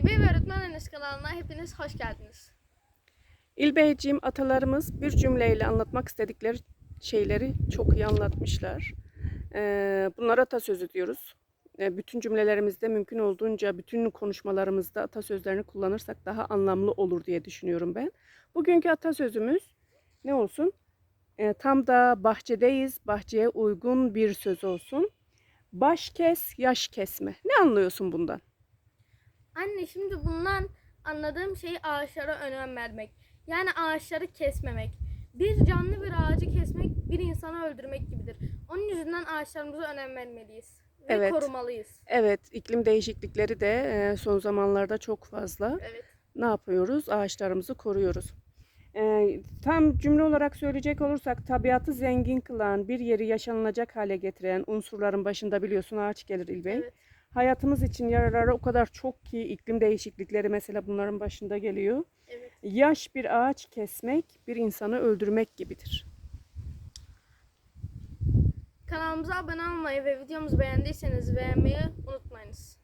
İlbey ve Öğretmen Annesi kanalına hepiniz hoş geldiniz. İlbeyciğim atalarımız bir cümleyle anlatmak istedikleri şeyleri çok iyi anlatmışlar. Ee, bunlara atasözü diyoruz. Ee, bütün cümlelerimizde mümkün olduğunca bütün konuşmalarımızda atasözlerini kullanırsak daha anlamlı olur diye düşünüyorum ben. Bugünkü atasözümüz ne olsun? Ee, tam da bahçedeyiz, bahçeye uygun bir söz olsun. Baş kes, yaş kesme. Ne anlıyorsun bundan? Anne şimdi bundan anladığım şey ağaçlara önem vermek. Yani ağaçları kesmemek. Bir canlı bir ağacı kesmek bir insanı öldürmek gibidir. Onun yüzünden ağaçlarımıza önem vermeliyiz. Ve Evet. korumalıyız. Evet, iklim değişiklikleri de e, son zamanlarda çok fazla. Evet. ne yapıyoruz? Ağaçlarımızı koruyoruz. Ee, tam cümle olarak söyleyecek olursak tabiatı zengin kılan, bir yeri yaşanılacak hale getiren unsurların başında biliyorsun ağaç gelir İlbey. Evet. Hayatımız için yararları o kadar çok ki iklim değişiklikleri mesela bunların başında geliyor. Evet. Yaş bir ağaç kesmek bir insanı öldürmek gibidir. Kanalımıza abone olmayı ve videomuzu beğendiyseniz beğenmeyi unutmayınız.